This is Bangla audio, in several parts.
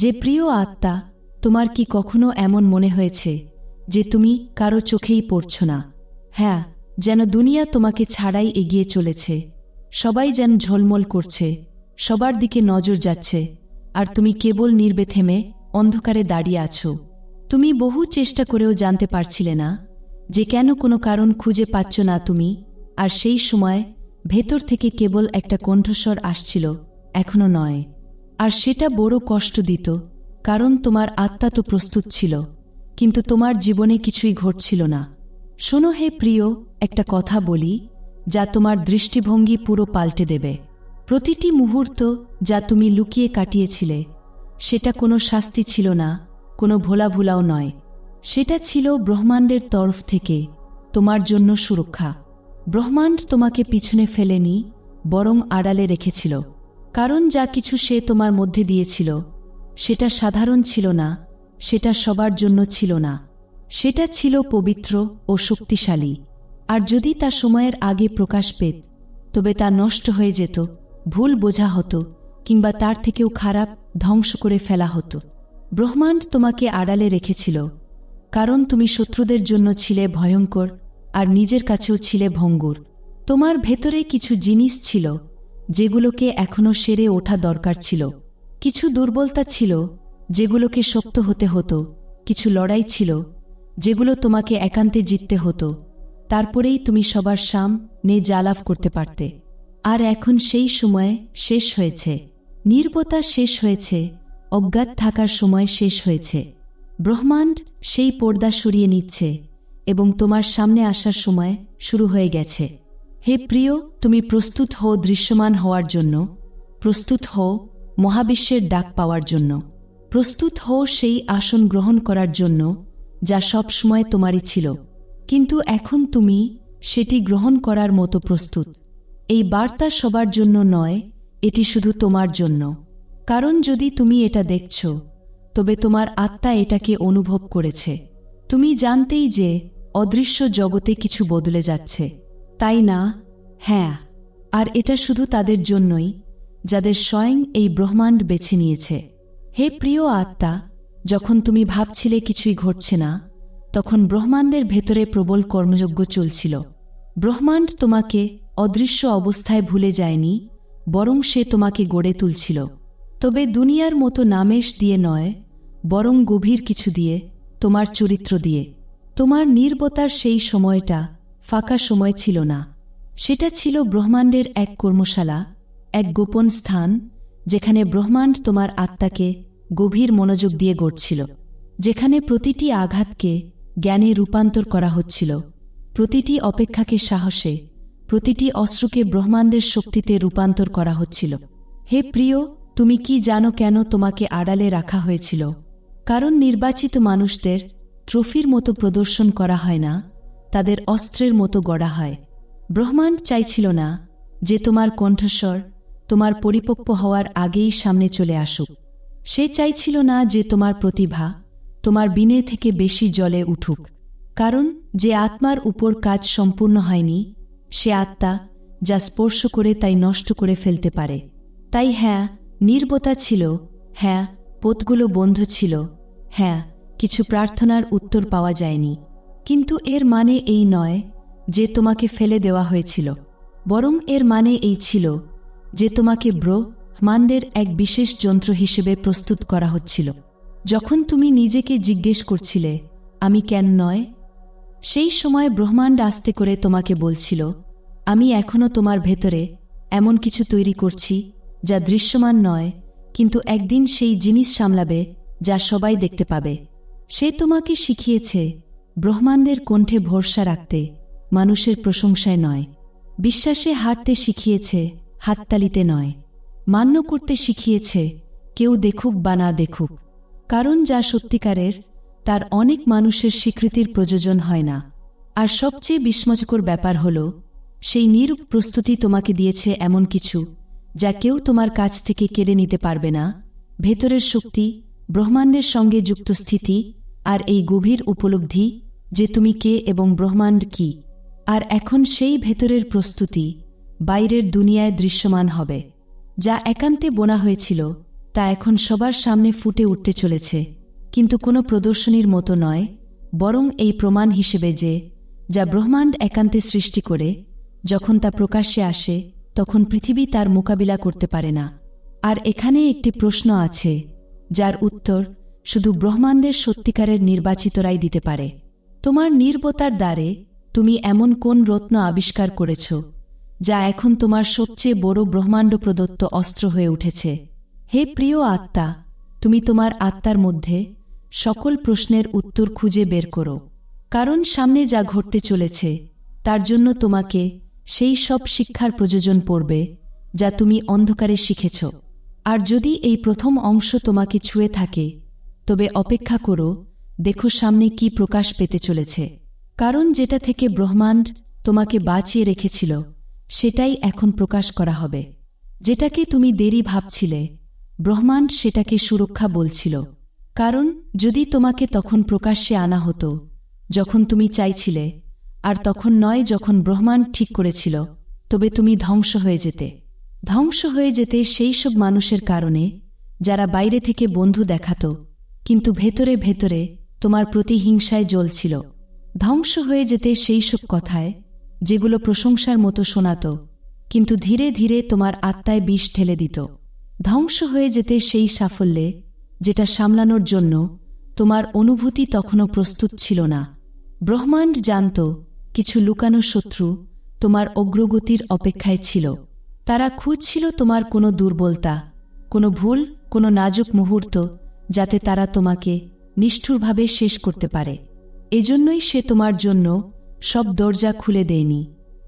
যে প্রিয় আত্মা, তোমার কি কখনো এমন মনে হয়েছে যে তুমি কারও চোখেই পড়ছ না? হ্যাঁ যেন দুনিয়া তোমাকে ছাড়াই এগিয়ে চলেছে। সবাই যেন ঝলমল করছে, সবার দিকে নজর যাচ্ছে, আর তুমি কেবল নির্বে থেমে অন্ধকারে দাঁড়িয়ে আছো। তুমি বহু চেষ্টা করেও জানতে পারছিলে না যে কেন কোনো কারণ খুঁজে পাচ্ছ না তুমি, আর সেই সময় ভেতর থেকে কেবল একটা কণ্ঠস্বর আসছিল, এখনও নয়। আর সেটা বড় কষ্ট দিত, কারণ তোমার আত্মা তো প্রস্তুত ছিল, কিন্তু তোমার জীবনে কিছুই ঘটছিল না। শোনো হে প্রিয়, একটা কথা বলি, যা তোমার দৃষ্টিভঙ্গি পুরো পাল্টে দেবে। প্রতিটি মুহূর্ত যা তুমি লুকিয়ে কাটিয়েছিলে, সেটা কোনো শাস্তি ছিল না, কোনো ভোলাভুলাও নয়। সেটা ছিল ব্রহ্মাণ্ডের তরফ থেকে তোমার জন্য সুরক্ষা। ব্রহ্মাণ্ড তোমাকে পিছনে ফেলেনি, বরং আড়ালে রেখেছিল। কারণ যা কিছু সে তোমার মধ্যে দিয়েছিল, সেটা সাধারণ ছিল না, সেটা সবার জন্য ছিল না। সেটা ছিল পবিত্র ও শক্তিশালী। আর যদি তা সময়ের আগে প্রকাশ পেত, তবে তা নষ্ট হয়ে যেত, ভুল বোঝা হতো, কিংবা তার থেকেও খারাপ ধ্বংস করে ফেলা হতো। ব্রহ্মাণ্ড তোমাকে আড়ালে রেখেছিল, কারণ তুমি শত্রুদের জন্য ছিলে ভয়ঙ্কর, আর নিজের কাছেও ছিলে ভঙ্গুর। তোমার ভেতরে কিছু জিনিস ছিল যেগুলোকে এখনও সেরে ওঠা দরকার ছিল। কিছু দুর্বলতা ছিল, যেগুলোকে শক্ত হতে হতো। কিছু লড়াই ছিল, যেগুলো তোমাকে একান্তে জিততে হতো। তারপরেই তুমি সবার সাম নে জালাভ করতে পারতে। আর এখন সেই সময় শেষ হয়েছে। নির্বতা শেষ হয়েছে, অজ্ঞাত থাকার সময় শেষ হয়েছে। ব্রহ্মাণ্ড সেই পর্দা সরিয়ে নিচ্ছে এবং তোমার সামনে আসার সময় শুরু হয়ে গেছে। হে প্রিয়, তুমি প্রস্তুত হও দৃশ্যমান হওয়ার জন্য, প্রস্তুত হও মহাবিশ্বের ডাক পাওয়ার জন্য, প্রস্তুত হও সেই আসন গ্রহণ করার জন্য, যা সবসময় তোমারই ছিল। কিন্তু এখন তুমি সেটি গ্রহণ করার মতো প্রস্তুত। এই বার্তা সবার জন্য নয়, এটি শুধু তোমার জন্য। কারণ যদি তুমি এটা দেখছ, তবে তোমার আত্মা এটাকে অনুভব করেছে। তুমি জানতেই যে অদৃশ্য জগতে কিছু বদলে যাচ্ছে। তাই না? হ্যাঁ আর এটা শুধু তাদের জন্যই, যাদের স্বয়ং এই ব্রহ্মাণ্ড বেছে নিয়েছে। হে প্রিয় আত্মা, যখন তুমি ভাবছিলে কিছুই ঘটছে না, তখন ব্রহ্মাণ্ডের ভেতরে প্রবল কর্মযজ্ঞ চলছিল। ব্রহ্মাণ্ড তোমাকে অদৃশ্য অবস্থায় ভুলে যায়নি, বরং সে তোমাকে গড়ে তুলছিল। তবে দুনিয়ার মতো নামেশ দিয়ে নয়, বরং গভীর কিছু দিয়ে, তোমার চরিত্র দিয়ে। তোমার নির্বতার সেই সময়টা ফাঁকা সময় ছিল না। সেটা ছিল ব্রহ্মাণ্ডের এক কর্মশালা, এক গোপন স্থান, যেখানে ব্রহ্মাণ্ড তোমার আত্মাকে গভীর মনোযোগ দিয়ে গড়ছিল। যেখানে প্রতিটি আঘাতকে জ্ঞানে রূপান্তর করা হচ্ছিল। প্রতিটি অপেক্ষাকে সাহসে, প্রতিটি অস্ত্রকে ব্রহ্মাণ্ডের শক্তিতে রূপান্তর করা হচ্ছিল। হে প্রিয়, তুমি কি জানো কেন তোমাকে আড়ালে রাখা হয়েছিল? কারণ নির্বাচিত মানুষদের ট্রফির মতো প্রদর্শন করা হয় না। তাদের অস্ত্রের মতো গড়া হয়। ব্রহ্মাণ্ড চাইছিল না যে তোমার কণ্ঠস্বর তোমার পরিপক্ব হওয়ার আগেই সামনে চলে আসুক। সে চাইছিল না যে তোমার প্রতিভা তোমার বিনে থেকে বেশি জলে উঠুক। কারণ যে আত্মার উপর কাজ সম্পূর্ণ হয়নি, সে আত্মা যা স্পর্শ করে তাই নষ্ট করে ফেলতে পারে। তাই হ্যাঁ নির্বতা ছিল হ্যাঁ পোতগুলো বন্ধ ছিল হ্যাঁ কিছু প্রার্থনার উত্তর পাওয়া যায়নি। কিন্তু এর মানে এই নয় যে তোমাকে ফেলে দেওয়া হয়েছিল, বরং এর মানে এই ছিল যে তোমাকে ব্র মানদের এক বিশেষ যন্ত্র হিসেবে প্রস্তুত করা হচ্ছিল। যখন তুমি নিজেকে জিজ্ঞেস করছিলে, আমি কেন নয়? সেই সময় ব্রহ্মাণ্ড আস্তে করে তোমাকে বলছিল, আমি এখনও তোমার ভেতরে এমন কিছু তৈরি করছি যা দৃশ্যমান নয়, কিন্তু একদিন সেই জিনিস সামলাবে যা সবাই দেখতে পাবে। সে তোমাকে শিখিয়েছে ব্রহ্মাণ্ডের কণ্ঠে ভরসা রাখতে মানুষের প্রশংসায় নয়। বিশ্বাসে হাঁটতে শিখিয়েছে, হাততালিতে নয়। মান্য করতে শিখিয়েছে, কেউ দেখুক বা না দেখুক। কারণ যা সত্যিকারের, তার অনেক মানুষের স্বীকৃতির প্রয়োজন হয় না। আর সবচেয়ে বিস্ময়কর ব্যাপার হল, সেই নিরূপ প্রস্তুতি তোমাকে দিয়েছে এমন কিছু, যা কেউ তোমার কাছ থেকে কেড়ে নিতে পারবে না। ভেতরের শক্তি, ব্রহ্মাণ্ডের সঙ্গে যুক্ত স্থিতি আর এই গভীর উপলব্ধি যে তুমি কে এবং ব্রহ্মাণ্ড কি, আর এখন সেই ভেতরের প্রস্তুতি বাইরের দুনিয়ায় দৃশ্যমান হবে, যা একান্তে বোনা হয়েছিল, তা এখন সবার সামনে ফুটে উঠতে চলেছে, কিন্তু কোনো প্রদর্শনীর মতো নয়, বরং এই প্রমাণ হিসেবে যে, যা ব্রহ্মাণ্ড একান্তে সৃষ্টি করে, যখন তা প্রকাশ্যে আসে, তখন পৃথিবী তার মোকাবিলা করতে পারে না। আর এখানে একটি প্রশ্ন আছে, যার উত্তর শুধু ব্রহ্মাণ্ডের সত্যিকারের নির্বাচিতরাই দিতে পারে। তোমার নির্বতার দ্বারে তুমি এমন কোন রত্ন আবিষ্কার করেছ, যা এখন তোমার সবচেয়ে বড় ব্রহ্মাণ্ড প্রদত্ত অস্ত্র হয়ে উঠেছে? হে প্রিয় আত্মা, তুমি তোমার আত্মার মধ্যে সকল প্রশ্নের উত্তর খুঁজে বের করো। কারণ সামনে যা ঘটতে চলেছে, তার জন্য তোমাকে সেই সব শিক্ষার প্রয়োজন পড়বে, যা তুমি অন্ধকারে শিখেছ। আর যদি এই প্রথম অংশ তোমাকে ছুঁয়ে থাকে, তবে অপেক্ষা করো দেখো সামনে কি প্রকাশ পেতে চলেছে। কারণ যেটা থেকে ব্রহ্মাণ্ড তোমাকে বাঁচিয়ে রেখেছিল, সেটাই এখন প্রকাশ করা হবে। যেটাকে তুমি দেরি ভাবছিলে, ব্রহ্মাণ্ড সেটাকে সুরক্ষা বলছিল। কারণ যদি তোমাকে তখন প্রকাশ্যে আনা হতো, যখন তুমি চাইছিলে, আর তখন নয় যখন ব্রহ্মাণ্ড ঠিক করেছিল, তবে তুমি ধ্বংস হয়ে যেতে। ধ্বংস হয়ে যেতে সেই সব মানুষের কারণে, যারা বাইরে থেকে বন্ধু দেখাত, কিন্তু ভেতরে ভেতরে তোমার প্রতি হিংসায় জ্বলছিল। ধ্বংস হয়ে যেতে সেই সব কথায়, যেগুলো প্রশংসার মতো শোনাত, কিন্তু ধীরে ধীরে তোমার আত্মায় বিষ ঠেলে দিত। ধ্বংস হয়ে যেতে সেই সাফল্যে, যেটা সামলানোর জন্য তোমার অনুভূতি তখনও প্রস্তুত ছিল না। ব্রহ্মাণ্ড জানত, কিছু লুকানো শত্রু তোমার অগ্রগতির অপেক্ষায় ছিল। তারা খুঁজছিল তোমার কোনো দুর্বলতা, কোনো ভুল, কোনো নাজুক মুহূর্ত, যাতে তারা তোমাকে নিষ্ঠুরভাবে শেষ করতে পারে। এজন্যই সে তোমার জন্য সব দরজা খুলে দেয়নি।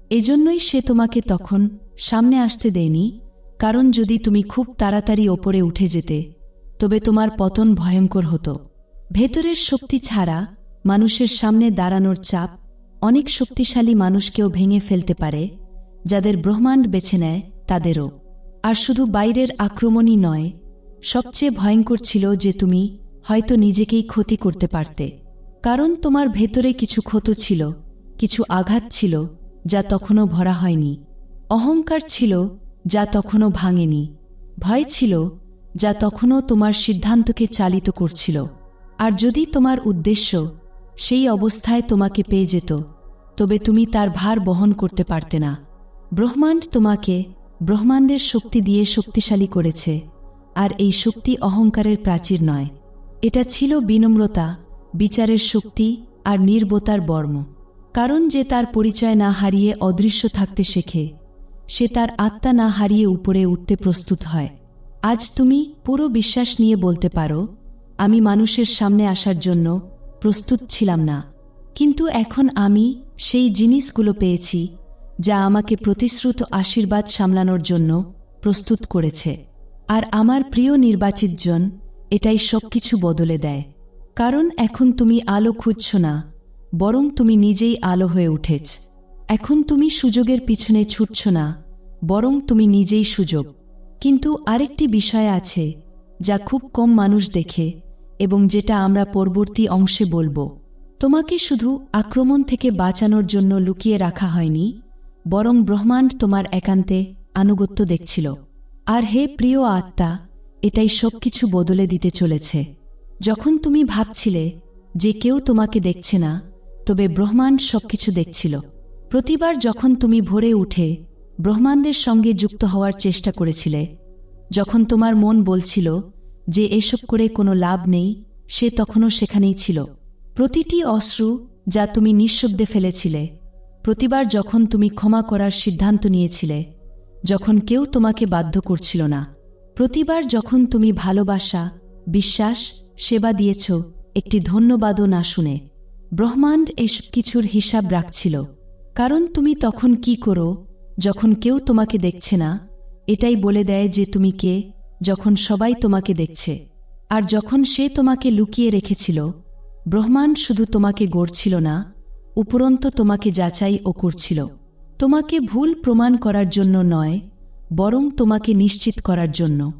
এজন্যই সে তোমাকে তখন সামনে আসতে দেয়নি, কারণ যদি তুমি খুব তাড়াতাড়ি ওপরে উঠে যেতে, তবে তোমার পতন ভয়ঙ্কর হতো। ভেতরের শক্তি ছাড়া মানুষের সামনে দাঁড়ানোর চাপ অনেক শক্তিশালী মানুষকেও ভেঙে ফেলতে পারে, যাদের ব্রহ্মাণ্ড বেছে নেয় তাদেরও। আর শুধু বাইরের আক্রমণই নয়, সবচেয়ে ভয়ঙ্কর ছিল যে তুমি হয়তো নিজেকেই ক্ষতি করতে পারতে। কারণ তোমার ভেতরে কিছু ক্ষত ছিল, কিছু আঘাত ছিল, যা তখনও ভরা হয়নি। অহংকার ছিল, যা তখনও ভাঙেনি। ভয় ছিল, যা তখনও তোমার সিদ্ধান্তকে চালিত করছিল। আর যদি তোমার উদ্দেশ্য সেই অবস্থায় তোমাকে পেয়ে যেত, তবে তুমি তার ভার বহন করতে পারতে না। ব্রহ্মাণ্ড তোমাকে ব্রহ্মাণ্ডের শক্তি দিয়ে শক্তিশালী করেছে, আর এই শক্তি অহংকারের প্রাচীর নয়। এটা ছিল বিনম্রতা, বিচারের শক্তি আর নির্বতার বর্ম। কারণ যে তার পরিচয় না হারিয়ে অদৃশ্য থাকতে শেখে, সে তার আত্মা না হারিয়ে উপরে উঠতে প্রস্তুত হয়। আজ তুমি পুরো বিশ্বাস নিয়ে বলতে পারো, আমি মানুষের সামনে আসার জন্য প্রস্তুত ছিলাম না। কিন্তু এখন আমি সেই জিনিসগুলো পেয়েছি, যা আমাকে প্রতিশ্রুত আশীর্বাদ সামলানোর জন্য প্রস্তুত করেছে। আর আমার প্রিয় নির্বাচিতজন এটাই সবকিছু বদলে দেয়। কারণ এখন তুমি আলো খুঁজছ না, বরং তুমি নিজেই আলো হয়ে উঠেছ। এখন তুমি সুযোগের পিছনে ছুটছ না, বরং তুমি নিজেই সুযোগ। কিন্তু আরেকটি বিষয় আছে, যা খুব কম মানুষ দেখে এবং যেটা আমরা পরবর্তী অংশে বলব। তোমাকে শুধু আক্রমণ থেকে বাঁচানোর জন্য লুকিয়ে রাখা হয়নি, বরং ব্রহ্মাণ্ড তোমার একান্তে আনুগত্য দেখছিল। আর হে প্রিয় আত্মা এটাই সবকিছু বদলে দিতে চলেছে। যখন তুমি ভাবছিলে যে কেউ তোমাকে দেখছে না, তবে ব্রহ্মাণ্ড সবকিছু দেখছিল। প্রতিবার যখন তুমি ভোরে উঠে ব্রহ্মাণ্ডের সঙ্গে যুক্ত হওয়ার চেষ্টা করেছিলে, যখন তোমার মন বলছিল যে এসব করে কোনো লাভ নেই, সে তখনও সেখানেই ছিল। প্রতিটি অশ্রু যা তুমি নিঃশব্দে ফেলেছিলে, প্রতিবার যখন তুমি ক্ষমা করার সিদ্ধান্ত নিয়েছিলে, যখন কেউ তোমাকে বাধ্য করছিল না প্রতিবার যখন তুমি ভালোবাসা, বিশ্বাস, সেবা দিয়েছ, একটি ধন্যবাদও না শুনে ব্রহ্মাণ্ড এসব কিছুর হিসাব রাখছিল। কারণ তুমি তখন কি করো, যখন কেউ তোমাকে দেখছে না, এটাই বলে দেয় যে তুমি কে, যখন সবাই তোমাকে দেখছে। আর যখন সে তোমাকে লুকিয়ে রেখেছিল, ব্রহ্মাণ্ড শুধু তোমাকে গড়ছিল না, উপরন্ত তোমাকে যাচাই ও করছিল। তোমাকে ভুল প্রমাণ করার জন্য নয় বরং তোমাকে নিশ্চিত করার জন্য।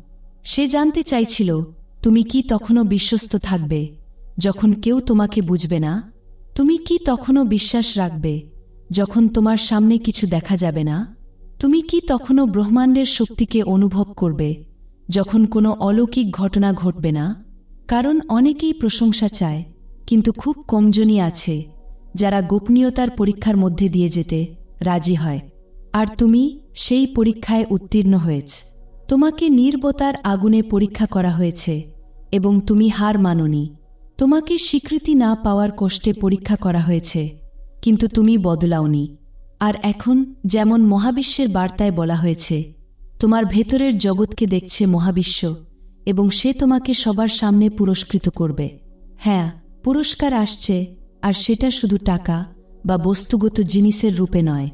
সে জানতে চাইছিল, তুমি কি তখনও বিশ্বস্ত থাকবে? যখন কেউ তোমাকে বুঝবে না, তুমি কি তখনও বিশ্বাস রাখবে? যখন তোমার সামনে কিছু দেখা যাবে না, তুমি কি তখনও ব্রহ্মাণ্ডের শক্তিকে অনুভব করবে? যখন কোনো অলৌকিক ঘটনা ঘটবে না, কারণ অনেকেই প্রশংসা চায়, কিন্তু খুব কমজনই আছে, যারা গোপনীয়তার পরীক্ষার মধ্যে দিয়ে যেতে রাজি হয়। আর তুমি সেই পরীক্ষায় উত্তীর্ণ হয়েছ। তোমাকে নির্বতার আগুনে পরীক্ষা করা হয়েছে এবং তুমি হার মাননি। তোমাকে স্বীকৃতি না পাওয়ার কষ্টে পরীক্ষা করা হয়েছে, কিন্তু তুমি বদলাওনি। আর এখন যেমন মহাবিশ্বের বার্তায় বলা হয়েছে, তোমার ভেতরের জগৎকে দেখছে মহাবিশ্ব এবং সে তোমাকে সবার সামনে পুরস্কৃত করবে। হ্যাঁ পুরস্কার আসছে, আর সেটা শুধু টাকা বা বস্তুগত জিনিসের রূপে নয়।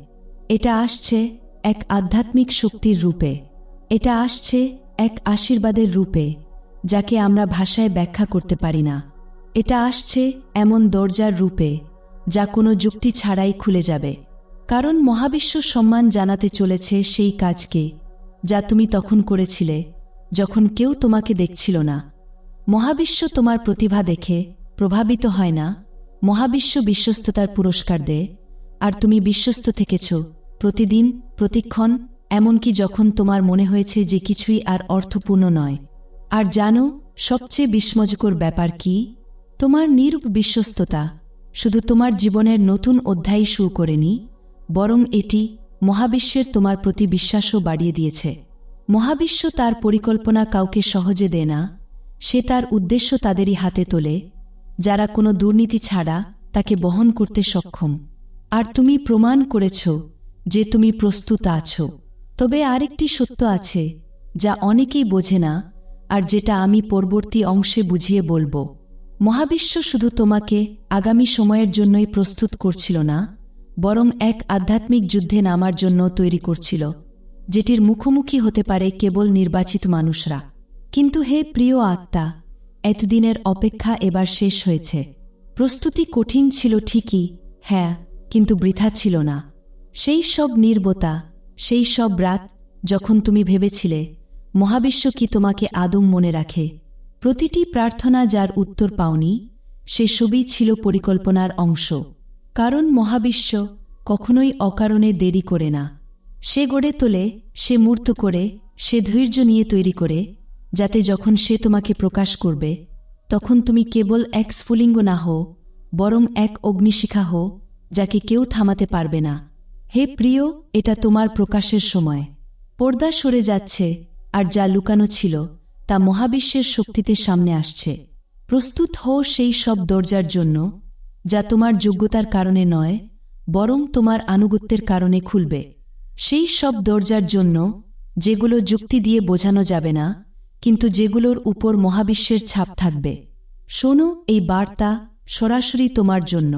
এটা আসছে এক আধ্যাত্মিক শক্তির রূপে। এটা আসছে এক আশীর্বাদের রূপে, যাকে আমরা ভাষায় ব্যাখ্যা করতে পারি না। এটা আসছে এমন দরজার রূপে, যা কোনো যুক্তি ছাড়াই খুলে যাবে। কারণ মহাবিশ্ব সম্মান জানাতে চলেছে সেই কাজকে, যা তুমি তখন করেছিলে, যখন কেউ তোমাকে দেখছিল না। মহাবিশ্ব তোমার প্রতিভা দেখে প্রভাবিত হয় না। মহাবিশ্ব বিশ্বস্ততার পুরস্কার দেয় আর তুমি বিশ্বস্ত থেকেছ। প্রতিদিন, প্রতিক্ষণ, এমনকি যখন তোমার মনে হয়েছে যে কিছুই আর অর্থপূর্ণ নয়। আর জানো, সবচেয়ে বিস্ময়কর ব্যাপার কি? তোমার নিরূপ বিশ্বস্ততা, শুধু তোমার জীবনের নতুন অধ্যায় শুরু করেনি, বরং এটি মহাবিশ্বের তোমার প্রতি বিশ্বাসও বাড়িয়ে দিয়েছে। মহাবিশ্ব তার পরিকল্পনা কাউকে সহজে দেয় না, সে তার উদ্দেশ্য তাদেরই হাতে তোলে, যারা কোনো দুর্নীতি ছাড়া তাকে বহন করতে সক্ষম। আর তুমি প্রমাণ করেছ যে তুমি প্রস্তুত আছো। তবে আরেকটি সত্য আছে, যা অনেকেই বোঝে না, আর যেটা আমি পরবর্তী অংশে বুঝিয়ে বলব। মহাবিশ্ব শুধু তোমাকে আগামী সময়ের জন্যই প্রস্তুত করছিল না, বরং এক আধ্যাত্মিক যুদ্ধে নামার জন্য তৈরি করছিল, যেটির মুখোমুখি হতে পারে কেবল নির্বাচিত মানুষরা। কিন্তু হে প্রিয় আত্মা, এতদিনের অপেক্ষা এবার শেষ হয়েছে। প্রস্তুতি কঠিন ছিল ঠিকই হ্যাঁ কিন্তু বৃথা ছিল না। সেই সব নির্বতা, সেই সব রাত যখন তুমি ভেবেছিলে, মহাবিশ্ব কি তোমাকে আদম মনে রাখে? প্রতিটি প্রার্থনা যার উত্তর পাওনি, সে সবই ছিল পরিকল্পনার অংশ। কারণ মহাবিশ্ব কখনোই অকারণে দেরি করে না। সে গড়ে তোলে, সে মূর্ত করে, সে ধৈর্য নিয়ে তৈরি করে, যাতে যখন সে তোমাকে প্রকাশ করবে, তখন তুমি কেবল এক স্ফুলিঙ্গ না হো বরং এক অগ্নিশিখা হো যাকে কেউ থামাতে পারবে না। হে প্রিয়, এটা তোমার প্রকাশের সময়। পর্দা সরে যাচ্ছে আর যা লুকানো ছিল তা মহাবিশ্বের শক্তিতে সামনে আসছে। প্রস্তুত হও সেই সব দরজার জন্য, যা তোমার যোগ্যতার কারণে নয়, বরং তোমার আনুগত্যের কারণে খুলবে। সেই সব দরজার জন্য যেগুলো যুক্তি দিয়ে বোঝানো যাবে না, কিন্তু যেগুলোর উপর মহাবিশ্বের ছাপ থাকবে। শোনো, এই বার্তা সরাসরি তোমার জন্য।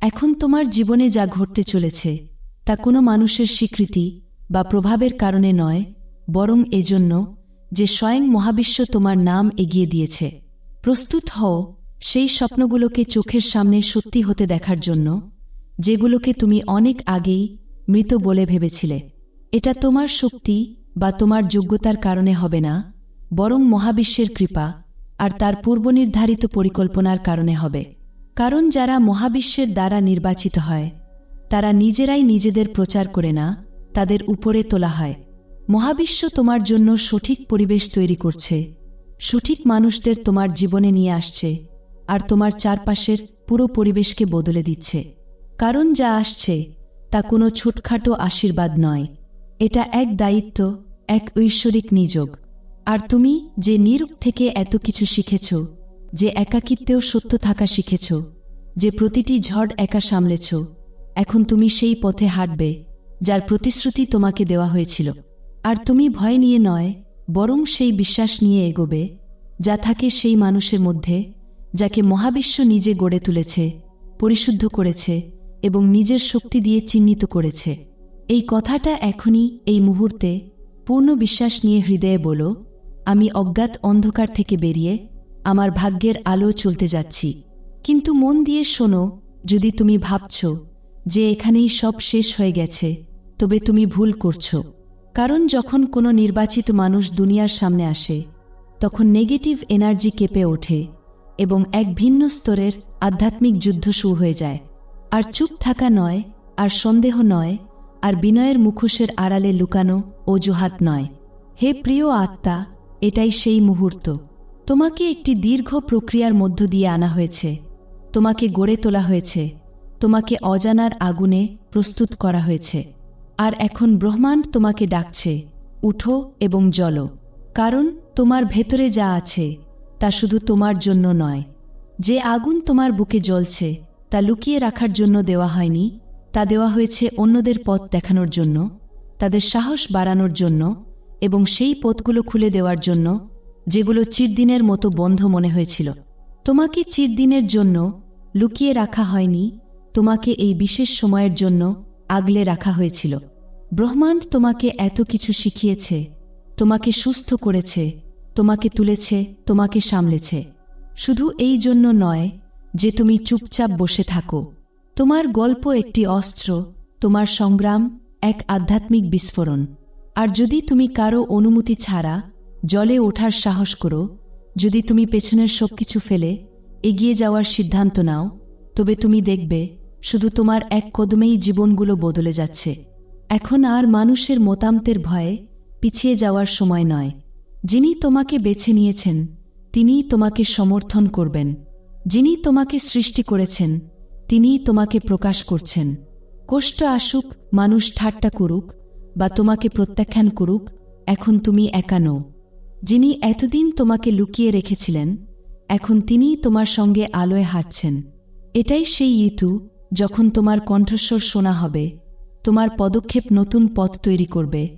এখন তোমার জীবনে যা ঘটতে চলেছে তা কোনো মানুষের স্বীকৃতি বা প্রভাবের কারণে নয়, বরং এজন্য যে স্বয়ং মহাবিশ্ব তোমার নাম এগিয়ে দিয়েছে। প্রস্তুত হও, সেই স্বপ্নগুলোকে চোখের সামনে সত্যি হতে দেখার জন্য, যেগুলোকে তুমি অনেক আগেই মৃত বলে ভেবেছিলে। এটা তোমার শক্তি বা তোমার যোগ্যতার কারণে হবে না, বরং মহাবিশ্বের কৃপা আর তার পূর্বনির্ধারিত পরিকল্পনার কারণে হবে। কারণ যারা মহাবিশ্বের দ্বারা নির্বাচিত হয় তারা নিজেরাই নিজেদের প্রচার করে না, তাদের উপরে তোলা হয়। মহাবিশ্ব তোমার জন্য সঠিক পরিবেশ তৈরি করছে। সঠিক মানুষদের তোমার জীবনে নিয়ে আসছে আর তোমার চারপাশের পুরো পরিবেশকে বদলে দিচ্ছে। কারণ যা আসছে, তা কোনো ছোটখাটো আশীর্বাদ নয়। এটা এক দায়িত্ব, এক ঐশ্বরিক নিযোগ। আর তুমি যে নিরূপ থেকে এত কিছু শিখেছ, যে একাকিত্বেও সত্য থাকা শিখেছ, যে প্রতিটি ঝড় একা সামলেছ এখন তুমি সেই পথে হাঁটবে, যার প্রতিশ্রুতি তোমাকে দেওয়া হয়েছিল। আর তুমি ভয় নিয়ে নয়, বরং সেই বিশ্বাস নিয়ে এগোবে, যা থাকে সেই মানুষের মধ্যে, যাকে মহাবিশ্ব নিজে গড়ে তুলেছে, পরিশুদ্ধ করেছে এবং নিজের শক্তি দিয়ে চিহ্নিত করেছে। এই কথাটা এখনই, এই মুহূর্তে, পূর্ণ বিশ্বাস নিয়ে হৃদয়ে বলো, আমি অজ্ঞাত অন্ধকার থেকে বেরিয়ে, আমার ভাগ্যের আলো চলতে যাচ্ছি। কিন্তু মন দিয়ে শোনো, যদি তুমি ভাবছ যে এখানেই সব শেষ হয়ে গেছে, তবে তুমি ভুল করছ। কারণ যখন কোনো নির্বাচিত মানুষ দুনিয়ার সামনে আসে, তখন নেগেটিভ এনার্জি কেঁপে ওঠে এবং এক ভিন্ন স্তরের আধ্যাত্মিক যুদ্ধ শুরু হয়ে যায়। আর চুপ থাকা নয়, আর সন্দেহ নয়, আর বিনয়ের মুখোশের আড়ালে লুকানো অজুহাত নয়। হে প্রিয় আত্মা, এটাই সেই মুহূর্ত। তোমাকে একটি দীর্ঘ প্রক্রিয়ার মধ্য দিয়ে আনা হয়েছে। তোমাকে গড়ে তোলা হয়েছে। তোমাকে অজানার আগুনে প্রস্তুত করা হয়েছে। আর এখন ব্রহ্মাণ্ড তোমাকে ডাকছে, উঠো এবং জ্বলো। কারণ তোমার ভেতরে যা আছে, তা শুধু তোমার জন্য নয়। যে আগুন তোমার বুকে জ্বলছে, তা লুকিয়ে রাখার জন্য দেওয়া হয়নি, তা দেওয়া হয়েছে অন্যদের পথ দেখানোর জন্য, তাদের সাহস বাড়ানোর জন্য এবং সেই পথগুলো খুলে দেওয়ার জন্য, যেগুলো চিরদিনের মতো বন্ধ মনে হয়েছিল। তোমাকে চিরদিনের জন্য লুকিয়ে রাখা হয়নি তোমাকে এই বিশেষ সময়ের জন্য আগলে রাখা হয়েছিল। ব্রহ্মাণ্ড তোমাকে এত কিছু শিখিয়েছে, তোমাকে সুস্থ করেছে, তোমাকে তুলেছে, তোমাকে সামলেছে। শুধু এই জন্য নয় যে তুমি চুপচাপ বসে থাকো। তোমার গল্প একটি অস্ত্র, তোমার সংগ্রাম এক আধ্যাত্মিক বিস্ফোরণ। আর যদি তুমি কারও অনুমতি ছাড়া জলে ওঠার সাহস করো, যদি তুমি পেছনের সবকিছু ফেলে এগিয়ে যাওয়ার সিদ্ধান্ত নাও, তবে তুমি দেখবে শুধু তোমার এক কদমেই জীবনগুলো বদলে যাচ্ছে। এখন আর মানুষের মতামতের ভয়ে পিছিয়ে যাওয়ার সময় নয়। যিনি তোমাকে বেছে নিয়েছেন, তিনিই তোমাকে সমর্থন করবেন। যিনি তোমাকে সৃষ্টি করেছেন, তিনিই তোমাকে প্রকাশ করছেন। কষ্ট আসুক, মানুষ ঠাট্টা করুক, বা তোমাকে প্রত্যাখ্যান করুক, এখন তুমি একা নও। যিনি এতদিন তোমাকে লুকিয়ে রেখেছিলেন, এখন তিনিই তোমার সঙ্গে আলোয় হাঁটছেন। এটাই সেই ঋতু যখন তোমার কণ্ঠস্বর শোনা হবে, তোমার পদক্ষেপ নতুন পথ তৈরি করবে,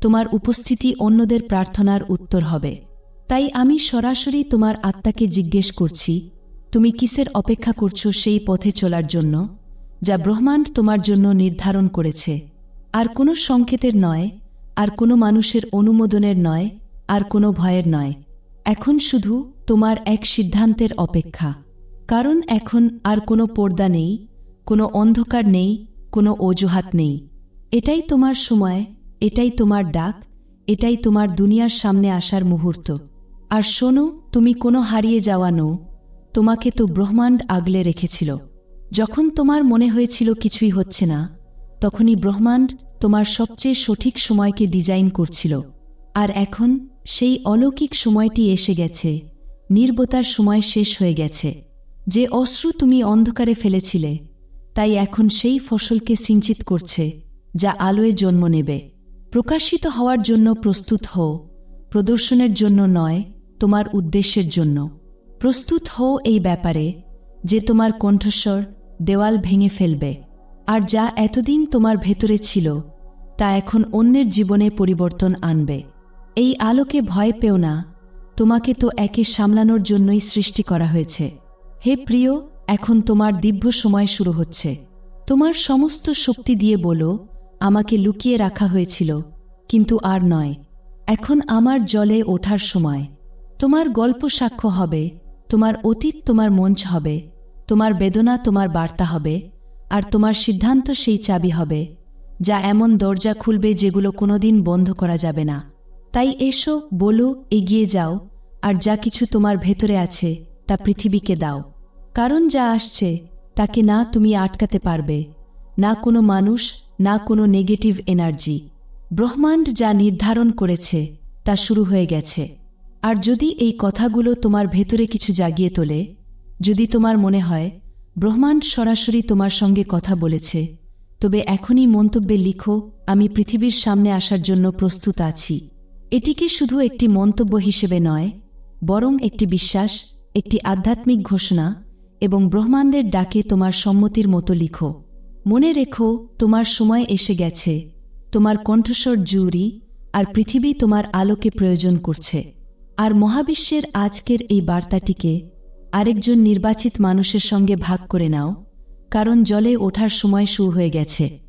তোমার উপস্থিতি অন্যদের প্রার্থনার উত্তর হবে। তাই আমি সরাসরি তোমার আত্মাকে জিজ্ঞেস করছি, তুমি কিসের অপেক্ষা করছ সেই পথে চলার জন্য, যা ব্রহ্মাণ্ড তোমার জন্য নির্ধারণ করেছে? আর কোনো সংকেতের নয়, আর কোনো মানুষের অনুমোদনের নয়, আর কোনো ভয়ের নয়। এখন শুধু তোমার এক সিদ্ধান্তের অপেক্ষা। কারণ এখন আর কোনো পর্দা নেই কোনো অন্ধকার নেই, কোনো অজুহাত নেই। এটাই তোমার সময়, এটাই তোমার ডাক, এটাই তোমার দুনিয়ার সামনে আসার মুহূর্ত। আর শোনো, তুমি কোনো হারিয়ে যাওয়া নো তোমাকে তো ব্রহ্মাণ্ড আগলে রেখেছিল। যখন তোমার মনে হয়েছিল কিছুই হচ্ছে না, তখনই ব্রহ্মাণ্ড তোমার সবচেয়ে সঠিক সময়কে ডিজাইন করছিল। আর এখন সেই অলৌকিক সময়টি এসে গেছে, নির্বতার সময় শেষ হয়ে গেছে। যে অশ্রু তুমি অন্ধকারে ফেলেছিলে তাই এখন সেই ফসলকে সিঞ্চিত করছে, যা আলোয় জন্ম নেবে। প্রকাশিত হওয়ার জন্য প্রস্তুত হও। প্রদর্শনের জন্য নয়, তোমার উদ্দেশ্যের জন্য। প্রস্তুত হও এই ব্যাপারে, যে তোমার কণ্ঠস্বর দেওয়াল ভেঙে ফেলবে। আর যা এতদিন তোমার ভেতরে ছিল, তা এখন অন্যের জীবনে পরিবর্তন আনবে। এই আলোকে ভয় পেও না, তোমাকে তো একে সামলানোর জন্যই সৃষ্টি করা হয়েছে। হে প্রিয় এখন তোমার দিব্য সময় শুরু হচ্ছে। তোমার সমস্ত শক্তি দিয়ে বলো, আমাকে লুকিয়ে রাখা হয়েছিল, কিন্তু আর নয়। এখন আমার জলে ওঠার সময়। তোমার গল্প সাক্ষ্য হবে, তোমার অতীত তোমার মঞ্চ হবে, তোমার বেদনা তোমার বার্তা হবে, আর তোমার সিদ্ধান্ত সেই চাবি হবে, যা এমন দরজা খুলবে যেগুলো কোনোদিন বন্ধ করা যাবে না। তাই এসো, বলো, এগিয়ে যাও, আর যা কিছু তোমার ভেতরে আছে, তা পৃথিবীকে দাও। কারণ যা আসছে, তাকে না তুমি আটকাতে পারবে। না কোনো মানুষ, না কোনো নেগেটিভ এনার্জি। ব্রহ্মাণ্ড যা নির্ধারণ করেছে, তা শুরু হয়ে গেছে। আর যদি এই কথাগুলো তোমার ভেতরে কিছু জাগিয়ে তোলে, যদি তোমার মনে হয়, ব্রহ্মাণ্ড সরাসরি তোমার সঙ্গে কথা বলেছে, তবে এখনই মন্তব্যে লিখো, আমি পৃথিবীর সামনে আসার জন্য প্রস্তুত আছি। এটিকে শুধু একটি মন্তব্য হিসেবে নয়, বরং একটি বিশ্বাস, একটি আধ্যাত্মিক ঘোষণা এবং ব্রহ্মাণ্ডের ডাকে তোমার সম্মতির মতো লিখো। মনে রেখো, তোমার সময় এসে গেছে। তোমার কণ্ঠস্বর জুরি আর পৃথিবী তোমার আলোকে প্রয়োজন করছে। আর মহাবিশ্বের আজকের এই বার্তাটিকে আরেকজন নির্বাচিত মানুষের সঙ্গে ভাগ করে নাও, কারণ জলে ওঠার সময় শুরু হয়ে গেছে।